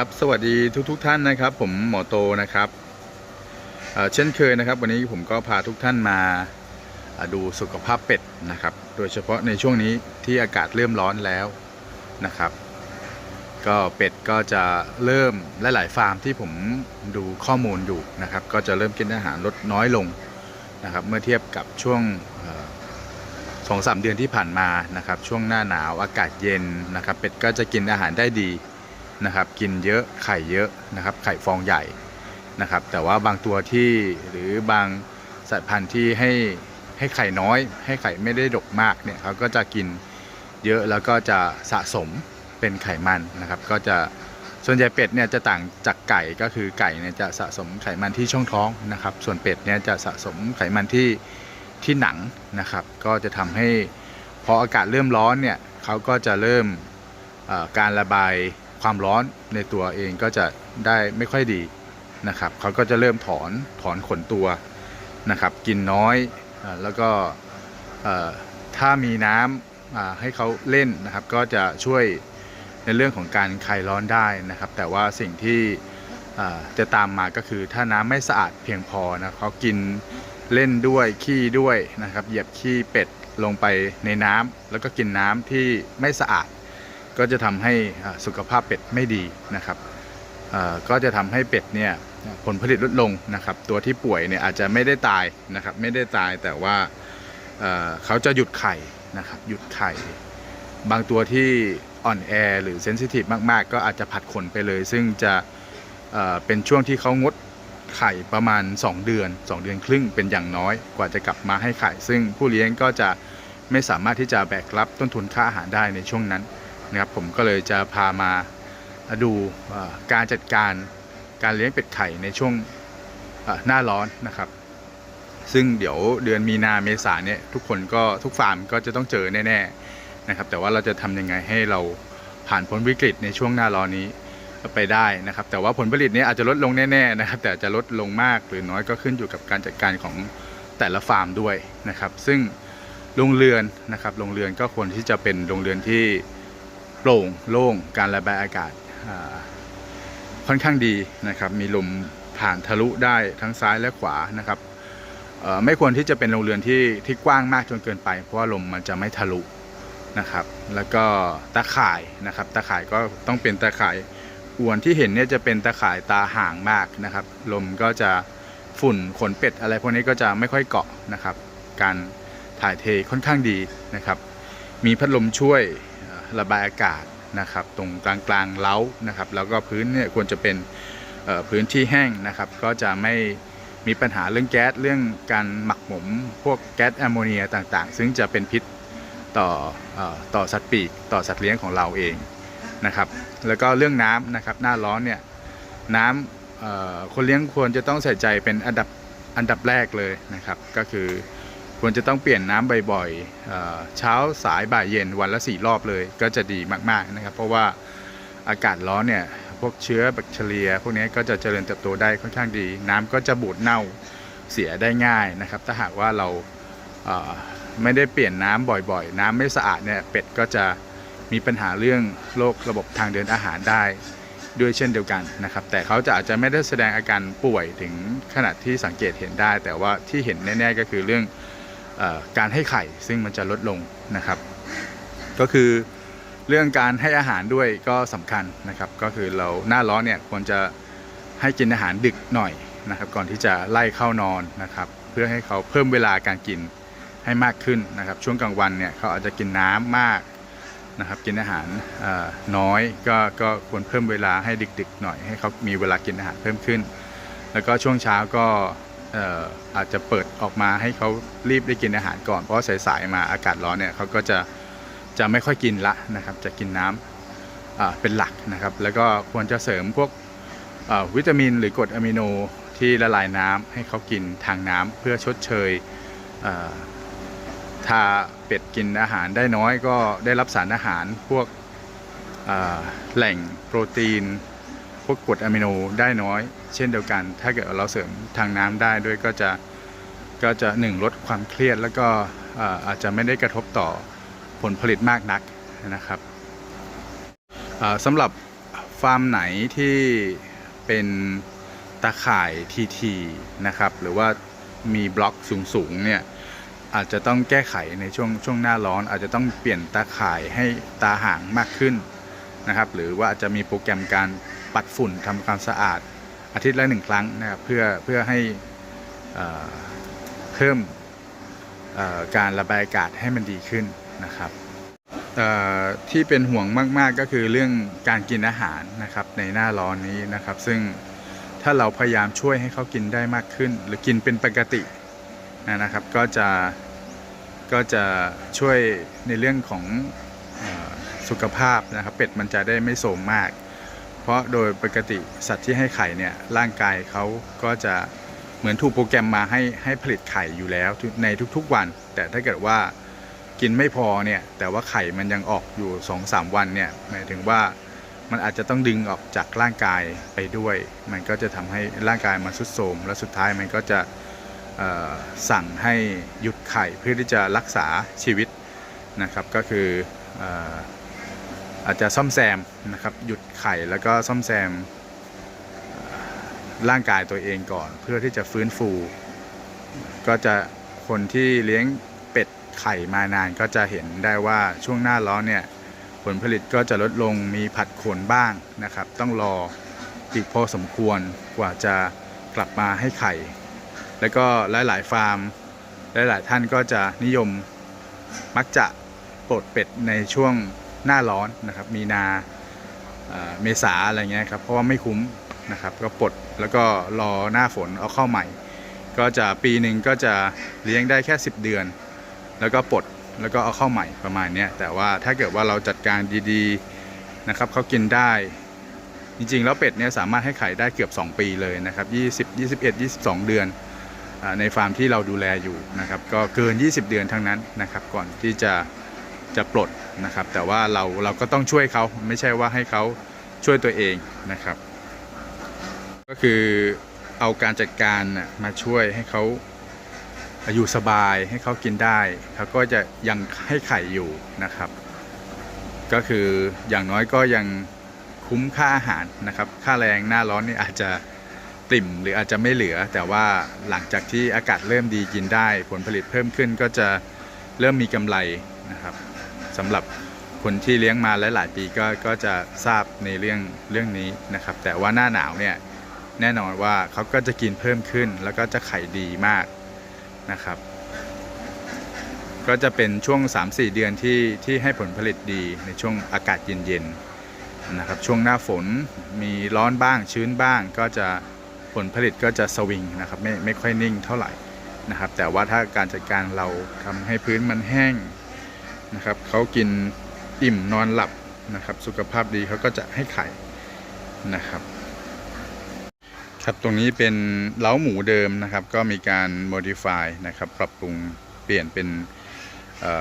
ครับสวัสดีทุกๆทท่านนะครับ ผมหมอโตนะครับเเช่นเคยนะครับ วันนี้ผมก็พาทุกท่านมาอ่าดูสุขภาพเป็ดนะครับ โดยเฉพาะในช่วงนี้ที่อากาศเริ่มร้อนแล้วนะครับ ก็เป็ดก็จะเริ่มหลายๆฟาร์มที่ผมดูข้อมูลอยู่นะครับ ก็จะเริ่มกินอาหารลดน้อยลงนะครับ เมื่อเทียบกับช่วงสองสามเดือนที่ผ่านมานะครับ ช่วงหน้าหนาวอากาศเย็นนะครับ เป็ดก็จะกินอาหารได้ดี นะครับกินเยอะไข่เยอะนะครับไข่ฟองใหญ่นะครับแต่ว่าบางตัวที่หรือบางสัตว์พันธุ์ที่ให้ให้ไข่น้อย ให้ไข่ไม่ได้ดกมากเนี่ยเขาก็จะกินเยอะแล้วก็จะสะสมเป็นไขมันนะครับ ก็จะส่วนใหญ่เป็ดเนี่ยจะต่างจากไก่ก็คือไก่เนี่ยจะสะสมไขมันที่ช่องท้องนะครับ ส่วนเป็ดเนี่ยจะสะสมไขมันที่ที่หนังนะครับ ก็จะทำให้พออากาศเริ่มร้อนเนี่ยเขาก็จะเริ่มการระบาย ความร้อนในตัวเองก็จะได้ไม่ค่อยดีนะครับเขาก็จะเริ่มถอนถอนขนตัวนะครับ กินน้อยแล้วก็ถ้ามีน้ำให้เขาเล่นนะครับ ก็จะช่วยในเรื่องของการคลายร้อนได้นะครับ แต่ว่าสิ่งที่จะตามมาก็คือถ้าน้ำไม่สะอาดเพียงพอนะเขากินเล่นด้วยขี้ด้วยนะครับ เหยียบขี้เป็ดลงไปในน้ำแล้วก็กินน้ำที่ไม่สะอาด ก็จะทำให้สุขภาพเป็ดไม่ดีนะครับก็จะทำให้เป็ดเนี่ยผลผลิตลดลงนะครับ ตัวที่ป่วยเนี่ยอาจจะไม่ได้ตายนะครับไม่ได้ตายแต่ว่าเเขาจะหยุดไข่นะครับหยุดไข่ บางตัวที่อ่อนแอหรือเซนซิทีฟมาก ๆ ก็อาจจะผัดขนไปเลย ซึ่งจะเเป็นช่วงที่เขางดไข่ประมาณ 2 เดือน 2 เดือนครึ่งเป็นอย่างน้อยกว่าจะกลับมาให้ไข่ ซึ่งผู้เลี้ยงก็จะไม่สามารถที่จะแบกรับต้นทุนค่าอาหารได้ในช่วงนั้น นะครับผมก็เลยจะพามาดูการจัดการการเลี้ยงเป็ดไข่ในช่วงหน้าร้อนนะครับ ซึ่งเดี๋ยวเดือนมีนาเมษาเนี่ยทุกคนก็ทุกฟาร์มก็จะต้องเจอแน่ๆนะครับ แต่ว่าเราจะทำยังไงให้เราผ่านพ้นวิกฤตในช่วงหน้าร้อนนี้ไปได้นะครับ แต่ว่าผลผลิตเนี้อาจจะลดลงแน่ๆนะครับ แต่จะลดลงมากหรือน้อยก็ขึ้นอยู่กับการจัดการของแต่ละฟาร์มด้วยนะครับ ซึ่งโรงเรือนนะครับโรงเรือนก็ควรที่จะเป็นโรงเรือนที่ โปร่งโล่งการระบายอากาศค่อนข้างดีนะครับ มีลมผ่านทะลุได้ทั้งซ้ายและขวานะครับไม่ควรที่จะเป็นโรงเรือนที่ที่กว้างมากจนเกินไป เพราะว่าลมมันจะไม่ทะลุนะครับ แล้วก็ตาข่ายนะครับตาข่ายก็ต้องเป็นตาข่ายอวนที่เห็นเนี่ยจะเป็นตาข่ายตาห่างมากนะครับ ลมก็จะฝุ่นขนเป็ดอะไรพวกนี้ก็จะไม่ค่อยเกาะนะครับ การถ่ายเทค่อนข้างดีนะครับ มีพัดลมช่วย ระบายอากาศนะครับ ตรงกลางกลางเล้านะครับ แล้วก็พื้นเนี่ยควรจะเป็นพื้นที่แห้งนะครับ ก็จะไม่มีปัญหาเรื่องแก๊สเรื่องการหมักหมม พวกแก๊สแอมโมเนียต่างๆ ซึ่งจะเป็นพิษต่ออต่อสัตว์ปีกต่อสัตว์เลี้ยงของเราเองนะครับ แล้วก็เรื่องน้ำนะครับหน้าร้อนเนี่ยน้ำคนเลี้ยงควรจะต้องใส่ใจเป็นอันดับอันดับแรกเลยนะครับ ก็คือ ควรจะต้องเปลี่ยนน้ำบ่อยๆเช้าสายบ่ายเย็นวันละสี่รอบเลย ก็จะดีมากๆนะครับ เพราะว่าอากาศร้อนเนี่ยพวกเชื้อแบคทีเรีย พวกนี้ก็จะเจริญเติบโตได้ค่อนข้างดี น้ำก็จะบูดเน่าเสียได้ง่ายนะครับ ถ้าหากว่าเราเอ่อไม่ได้เปลี่ยนน้ำบ่อยๆ น้ำไม่สะอาดเนี่ยเป็ดก็จะมีปัญหาเรื่องโรคระบบทางเดินอาหารได้ด้วยเช่นเดียวกันนะครับ แต่เขาจะอาจจะไม่ได้แสดงอาการป่วยถึงขนาดที่สังเกตเห็นได้ แต่ว่าที่เห็นแน่ๆก็คือเรื่อง การให้ไข่ซึ่งมันจะลดลงนะครับ ก็คือเรื่องการให้อาหารด้วยก็สำคัญนะครับ ก็คือเราหน้าร้อนเนี่ยควรจะให้กินอาหารดึกหน่อยนะครับ ก่อนที่จะไล่เข้านอนนะครับ เพื่อให้เขาเพิ่มเวลาการกินให้มากขึ้นนะครับ ช่วงกลางวันเนี่ยเขาอาจจะกินน้ำมากนะครับ กินอาหารน้อยก็ก็ควรเพิ่มเวลาให้ดึกๆหน่อยให้เขามีเวลากินอาหารเพิ่มขึ้น แล้วก็ช่วงเช้าก็ อาจจะเปิดออกมาให้เขารีบได้กินอาหารก่อน เพราะาสายๆมาอากาศร้อนเนี่ยเขาก็จะจะไม่ค่อยกินละนะครับจะกินน้ำเป็นหลักนะครับ แล้วก็ควรจะเสริมพวกวิตามินหรือกรดอะมิโนที่ละลายน้ำให้เขากินทางน้ำเพื่อชดเชยถ้าเป็ดกินอาหารได้น้อยก็ได้รับสารอาหารพวกแหล่งโปรตีน พวกกรดอะมิโนได้น้อย เช่นเดียวกัน ถ้าเกิดเราเสริมทางน้ำได้ด้วยก็จะก็จะหนึ่งลดความเครียดแล้วก็อาจจะไม่ได้กระทบต่อผลผลิตมากนักนะครับสำหรับฟาร์มไหนที่เป็นตาข่ายทีๆนะครับหรือว่ามีบล็อกสูงๆเนี่ยอาจจะต้องแก้ไขในช่วงช่วงหน้าร้อน อาจจะต้องเปลี่ยนตาข่ายให้ตาห่างมากขึ้นนะครับหรือว่าอาจจะมีโปรแกรมการ ปัดฝุ่นทำความสะอาดอาทิตย์ละหนึ่งครั้งนะครับเพื่อเพื่อให้เพิ่มการระบายอากาศให้มันดีขึ้นนะครับที่เป็นห่วงมาก ๆก็คือเรื่องการกินอาหารนะครับในหน้าร้อนนี้นะครับ ซึ่งถ้าเราพยายามช่วยให้เขากินได้มากขึ้น หรือกินเป็นปกตินะครับ ก็จะก็จะช่วยในเรื่องของอสุขภาพนะครับ เป็ดมันจะได้ไม่โสมมาก เพราะโดยปกติสัตว์ที่ให้ไข่เนี่ยร่างกายเขาก็จะเหมือนถูกโปรแกรมมาให้ให้ผลิตไข่อยู่แล้วในทุกๆวัน แต่ถ้าเกิดว่ากินไม่พอเนี่ยแต่ว่าไข่มันยังออกอยู่ 2-3 วันเนี่ยหมายถึงว่ามันอาจจะต้องดึงออกจากร่างกายไปด้วย มันก็จะทำให้ร่างกายมันสุดโทรมและสุดท้ายมันก็จะสั่งให้หยุดไข่เพื่อที่จะรักษาชีวิตนะครับก็คืออ อาจจะซ่อมแซมนะครับ หยุดไข่แล้วก็ซ่อมแซมร่างกายตัวเองก่อน เพื่อที่จะฟื้นฟู ก็จะคนที่เลี้ยงเป็ดไข่มานานก็จะเห็นได้ว่าช่วงหน้าร้อนเนี่ยผลผลิตก็จะลดลงมีผัดขนบ้างนะครับ ต้องรออีกพอสมควรกว่าจะกลับมาให้ไข่ แล้วก็หลาย ๆ ฟาร์ม หลาย ๆ ท่านก็จะนิยมมักจะปลดเป็ดในช่วง หน้าร้อนนะครับ มีนาเมษาอะไรเงี้ยครับเพราะว่าไม่คุ้มนะครับ ก็ปลดแล้วก็รอหน้าฝนเอาเข้าใหม่ ก็จะปีหนึ่งก็จะเลี้ยงได้แค่ 10 เดือน แล้วก็ปลดแล้วก็เอาเข้าใหม่ประมาณเนี้ยแต่ว่าถ้าเกิดว่าเราจัดการดีๆนะครับเขากินได้ จริงๆ แล้วเป็ดเนี่ยสามารถให้ไข่ได้เกือบ 2 ปีเลยนะครับ20 21 22 เดือนอในฟาร์มที่เราดูแลอยู่นะครับ ก็เกิน 20 เดือนทั้งนั้นนะครับ ก่อนที่จะ จะปลดนะครับ แต่ว่าเราเราก็ต้องช่วยเขาไม่ใช่ว่าให้เขาช่วยตัวเองนะครับ ก็คือเอาการจัดการมาช่วยให้เขาอยู่สบายให้เขากินได้เขาก็จะยังให้ไข่อยู่นะครับ ก็คืออย่างน้อยก็ยังคุ้มค่าอาหารนะครับ ค่าแรงหน้าร้อนนี่อาจจะปริ่มหรืออาจจะไม่เหลือ แต่ว่าหลังจากที่อากาศเริ่มดีกินได้ ผลผลิตเพิ่มขึ้นก็จะเริ่มมีกำไรนะครับ สำหรับคนที่เลี้ยงมาหลาย ๆ ปีก็ก็จะทราบในเรื่องเรื่องนี้นะครับ แต่ว่าหน้าหนาวเนี่ยแน่นอนว่าเขาก็จะกินเพิ่มขึ้น แล้วก็จะไข่ดีมากนะครับ ก็จะเป็นช่วง 3-4 เดือนที่ที่ให้ผลผลิตดีในช่วงอากาศเย็นๆนะครับช่วงหน้าฝนมีร้อนบ้างชื้นบ้าง ก็จะผลผลิตก็จะสวิงนะครับไม่ไม่ค่อยนิ่งเท่าไหร่นะครับ แต่ว่าถ้าการจัดการเราทำให้พื้นมันแห้ง นะครับเขากินอิ่มนอนหลับนะครับ สุขภาพดีเขาก็จะให้ไข่นะครับ ครับตรงนี้เป็นเล้าหมูเดิมนะครับ ก็มีการ modify นะครับ ปรับปรุงเปลี่ยนเป็น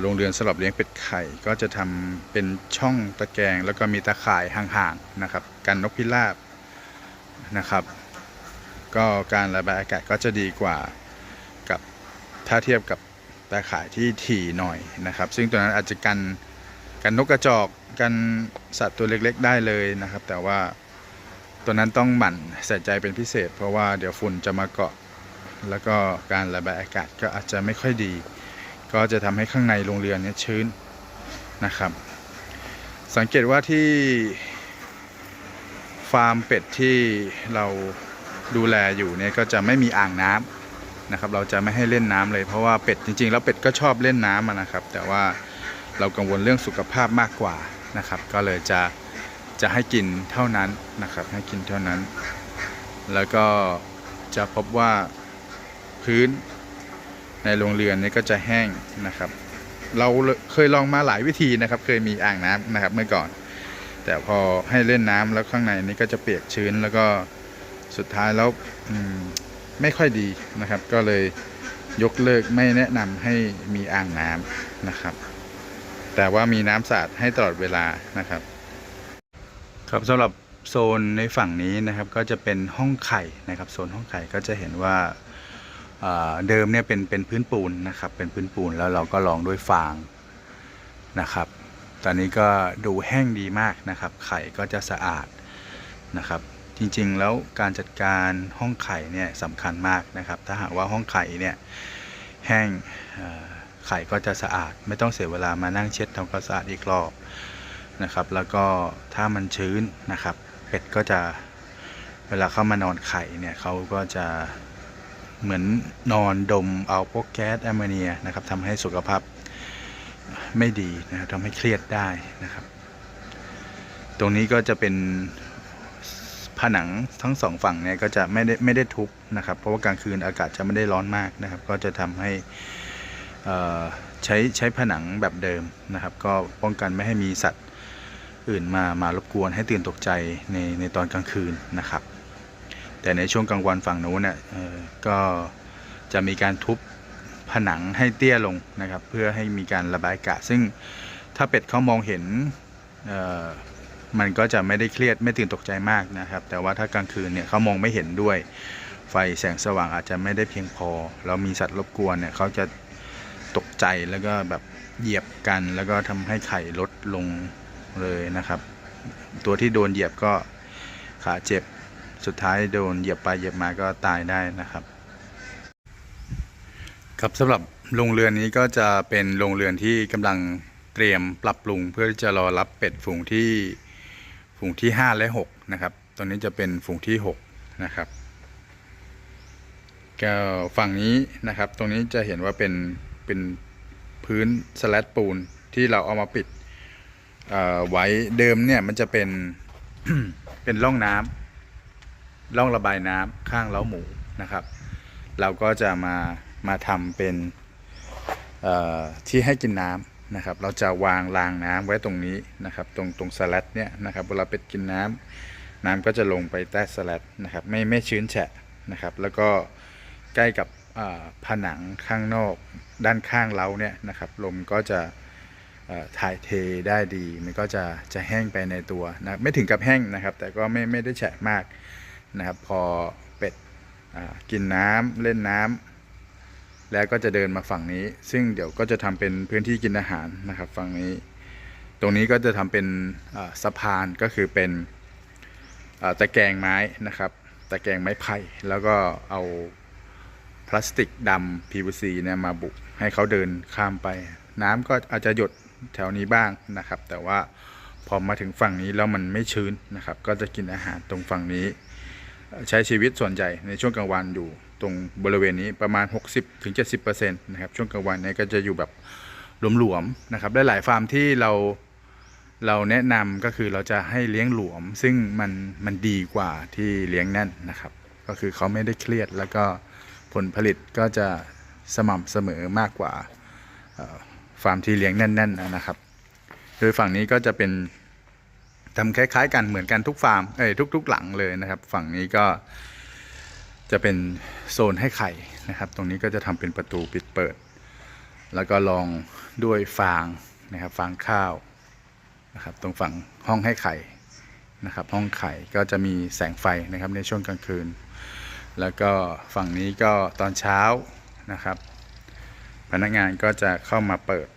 โรงเรือนสำหรับเลี้ยงเป็ดไข่ก็จะทำเป็นช่องตะแกรงแล้วก็มีตาข่ายห่างๆนะครับ กันนกพิราบนะครับ ก็การระบายอากาศก็จะดีกว่ากับถ้าเทียบกับ ตาข่ายที่ถี่หน่อยนะครับ ซึ่งตัวนั้นอาจจะกันกันนกกระจอกกันสัตว์ตัวเล็กๆ ได้เลยนะครับ แต่ว่าตัวนั้นต้องหมั่นใส่ใจเป็นพิเศษ เพราะว่าเดี๋ยวฝุ่นจะมาเกาะ แล้วก็การระบายอากาศก็อาจจะไม่ค่อยดี ก็จะทำให้ข้างในโรงเรือนเนี้ชื้นนะครับ สังเกตว่าที่ฟาร์มเป็ดที่เราดูแลอยู่เนี่ยก็จะไม่มีอ่างน้ำ นะครับ เราจะไม่ให้เล่นน้ำเลยเพราะว่าเป็ดจริงๆ แล้วเป็ดก็ชอบเล่นน้ำอะนะครับ แต่ว่าเรากังวลเรื่องสุขภาพมากกว่านะครับ ก็เลยจะจะให้กินเท่านั้นนะครับ ให้กินเท่านั้น แล้วก็จะพบว่าพื้นในโรงเรือนนี้ก็จะแห้งนะครับ เราเคยลองมาหลายวิธีนะครับ เคยมีอ่างน้ำนะครับเมื่อก่อน แต่พอให้เล่นน้ำแล้วข้างในนี้ก็จะเปียกชื้นแล้วก็สุดท้ายแล้ว ไม่ค่อยดีนะครับ ก็เลยยกเลิกไม่แนะนำให้มีอ่างน้ำนะครับ แต่ว่ามีน้ำสะอาดให้ตลอดเวลานะครับ ครับสำหรับโซนในฝั่งนี้นะครับ ก็จะเป็นห้องไข่นะครับโซนห้องไข่ก็จะเห็นว่าเอ่อเดิมเนี่ยเป็นเป็นพื้นปูนนะครับ เป็นพื้นปูนแล้วเราก็ลองด้วยฟางนะครับ ตอนนี้ก็ดูแห้งดีมากนะครับ ไข่ก็จะสะอาดนะครับ จริงๆ แล้วการจัดการห้องไข่เนี่ยสำคัญมากนะครับ ถ้าหากว่าห้องไข่เนี่ยแห้งไข่ก็จะสะอาด ไม่ต้องเสียเวลามานั่งเช็ดทำความสะอาดอีกรอบนะครับ แล้วก็ถ้ามันชื้นนะครับ เป็ดก็จะเวลาเข้ามานอนไข่เนี่ยเขาก็จะเหมือนนอนดมเอาพวกแก๊สแอมโมเนียนะครับทำให้สุขภาพไม่ดีนะครับทำให้เครียดได้นะครับ ตรงนี้ก็จะเป็น ผนังทั้งสองฝั่งเนี่ยก็จะไม่ได้ไม่ได้ทุบนะครับ เพราะว่ากลางคืนอากาศจะไม่ได้ร้อนมากนะครับ ก็จะทำให้ใช้ใช้ผนังแบบเดิมนะครับ ก็ป้องกันไม่ให้มีสัตว์อื่นมามารบกวนให้ตื่นตกใจในในตอนกลางคืนนะครับ แต่ในช่วงกลางวันฝั่งนู้นเนี่ยก็จะมีการทุบผนังให้เตี้ยลงนะครับ เพื่อให้มีการระบายอากาศซึ่งถ้าเป็ดเขามองเห็น มันก็จะไม่ได้เครียดไม่ตื่นตกใจมากนะครับ แต่ว่าถ้ากลางคืนเนี่ยเขามองไม่เห็นด้วย ไฟแสงสว่างอาจจะไม่ได้เพียงพอ แล้วมีสัตว์รบกวนเนี่ยเขาจะตกใจแล้วก็แบบเหยียบกัน แล้วก็ทำให้ไข่ลดลงเลยนะครับ ตัวที่โดนเหยียบก็ขาเจ็บสุดท้ายโดนเหยียบไปเหยียบมาก็ตายได้นะครับ ครับสำหรับโรงเรือนนี้ก็จะเป็นโรงเรือนที่กำลังเตรียมปรับปรุงเพื่อที่จะรอรับเป็ดฝูงที่ ฝูงที่ 5 และ 6 นะครับตอนนี้จะเป็นฝูงที่ 6 นะครับก็ฝั่งนี้นะครับ ตรงนี้จะเห็นว่าเป็นเป็นพื้นสแลตปูนที่เราเอามาปิดไว้เดิมเนี่ยมันจะเป็นเป็นร่องน้ำร่องระบายน้ำข้างเล้าหมูนะครับ เราก็จะมามาทำเป็นที่ให้กินน้ำ นะครับ เราจะวางรางน้ำไว้ตรงนี้นะครับ ตรงตรงสลัดเนี่ยนะครับเวลาเป็ดกินน้ำน้ำก็จะลงไปใต้สลัดนะครับ ไม่ไม่ชื้นแฉะนะครับ แล้วก็ใกล้กับผนังข้างนอกด้านข้างเราเนี่ยนะครับ ลมก็จะถ่ายเทได้ดี มันก็จะจะแห้งไปในตัวนะไม่ถึงกับแห้งนะครับ แต่ก็ไม่ไม่ได้แฉะมากนะครับ พอเป็ดกินน้ำเล่นน้ำ แล้วก็จะเดินมาฝั่งนี้ ซึ่งเดี๋ยวก็จะทำเป็นพื้นที่กินอาหารนะครับ ฝั่งนี้ ตรงนี้ก็จะทำเป็นสะพานก็คือเป็นตะแกรงไม้นะครับ ตะแกรงไม้ไผ่แล้วก็เอาพลาสติกดำ PVC เนี่ยมาบุกให้เขาเดินข้ามไป น้ำก็อาจจะหยดแถวนี้บ้างนะครับ แต่ว่าพอมาถึงฝั่งนี้แล้วมันไม่ชื้นนะครับ ก็จะกินอาหารตรงฝั่งนี้ ใช้ชีวิตส่วนใหญ่ในช่วงกลางวันอยู่ ตรงบริเวณนี้ประมาณ 60-70%นะครับช่วงกลางวันเนี้ก็จะอยู่แบบหลวมๆนะครับได้หลายฟาร์มที่เราเราแนะนำก็คือเราจะให้เลี้ยงหลวม ซึ่งมันมันดีกว่าที่เลี้ยงแน่นนะครับ ก็คือเขาไม่ได้เครียดแล้วก็ผลผลิตก็จะสม่ำเสมอมากกว่าฟาร์มที่เลี้ยงแน่น ๆนะครับ โดยฝั่งนี้ก็จะเป็นทำคล้าย ๆ กันเหมือนกันทุกฟาร์มเอ้ยทุก ๆ หลังเลยนะครับ ฝั่งนี้ก็ จะเป็นโซนให้ไข่นะครับ ตรงนี้ก็จะทำเป็นประตูปิดเปิด แล้วก็ลองด้วยฟางนะครับฟางข้าวนะครับตรงฝั่งห้องให้ไข่นะครับห้องไข่ก็จะมีแสงไฟนะครับในช่วงกลางคืน แล้วก็ฝั่งนี้ก็ตอนเช้านะครับ พนักงานก็จะเข้ามาเปิด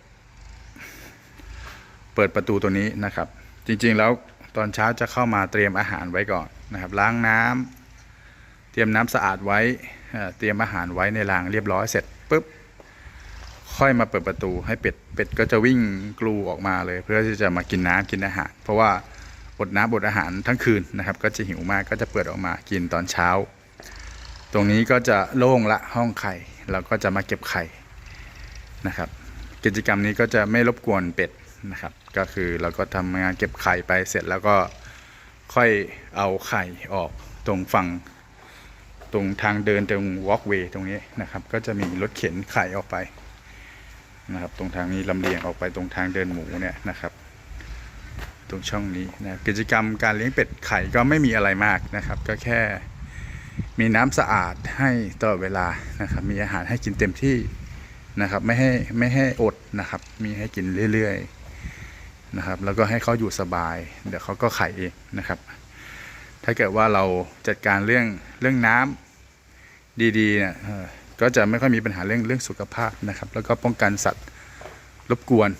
เปิดประตูตัวนี้นะครับ จริงๆแล้วตอนเช้าจะเข้ามาเตรียมอาหารไว้ก่อนนะครับ ล้างน้ำเต รียมน้ำสะอาดไว้เอ่อเตรียมอาหารไว้ในรางเรียบร้อยเสร็จปุ๊บค่อยมาเปิดประตูให้เป็ดเป็ดก็จะวิ่งกลูออกมาเลย เพื่อที่จะมากินน้ำกินอาหาร เพราะว่าอดน้ำอดอาหารทั้งคืนนะครับ ก็จะหิวมากก็จะเปิดออกมากินตอนเช้า ตรงนี้ก็จะโล่งละห้องไข่เราก็จะมาเก็บไข่นะครับ กิจกรรมนี้ก็จะไม่รบกวนเป็ดนะครับ ก็คือเราก็ทำงานเก็บไข่ไปเสร็จแล้วก็ค่อยเอาไข่ออกตรงฝั่ง ตรงทางเดินตรงวอล์กเวย์ตรงนี้นะครับ ก็จะมีรถเข็นไข่ออกไปนะครับ ตรงทางนี้ลำเลียงออกไปตรงทางเดินหมูเนี่ยนะครับ ตรงช่องนี้นะกิจกรรมการเลี้ยงเป็ดไข่ก็ไม่มีอะไรมากนะครับ ก็แค่มีน้ำสะอาดให้ตลอดเวลานะครับ มีอาหารให้กินเต็มที่นะครับ ไม่ให้ไม่ให้อดนะครับ มีให้กินเรื่อยๆนะครับ แล้วก็ให้เขาอยู่สบาย เดี๋ยวเขาก็ไข่เองนะครับ ถ้าเกิดว่าเราจัดการเรื่องเรื่องน้ำดีๆเนี่ยก็จะไม่ค่อยมีปัญหาเรื่องเรื่องสุขภาพนะครับ แล้วก็ป้องกันสัตว์รบกวน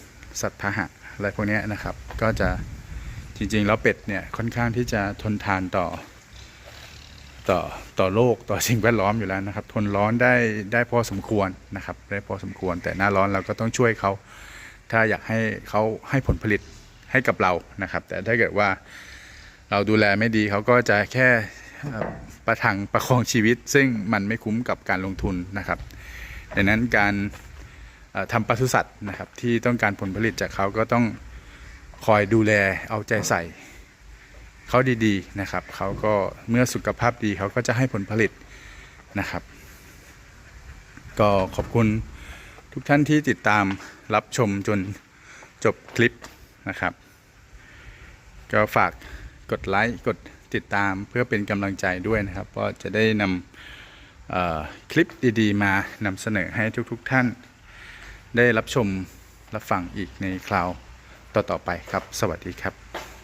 สัตว์พาหะอะไรพวกนี้นะครับ ก็จะจริงๆแล้วเป็ดเนี่ยค่อนข้างที่จะทนทานต่อต่อต่อโลกต่อสิ่งแวดล้อมอยู่แล้วนะครับ ทนร้อนได้ได้พอสมควรนะครับ ได้พอสมควร แต่หน้าร้อนเราก็ต้องช่วยเขาถ้าอยากให้เขาให้ผลผลิตให้กับเรานะครับ แต่ถ้าเกิดว่า เราดูแลไม่ดีเขาก็จะแค่ประทังประคองชีวิต ซึ่งมันไม่คุ้มกับการลงทุนนะครับดังนั้นการทำปศุสัตว์นะครับที่ต้องการผลผลิตจากเขาก็ต้องคอยดูแลเอาใจใส่เขาดีๆนะครับเขาก็เมื่อสุขภาพดีเขาก็จะให้ผลผลิตนะครับ ก็ขอบคุณทุกท่านที่ติดตามรับชมจนจบคลิปนะครับ ก็ฝาก กดไลค์กดติดตามเพื่อเป็นกำลังใจด้วยนะครับ ก็จะได้นำคลิปดีๆ มานำเสนอให้ทุกๆท่าน ได้รับชมรับฟังอีกในคราวต่อๆไปครับ สวัสดีครับ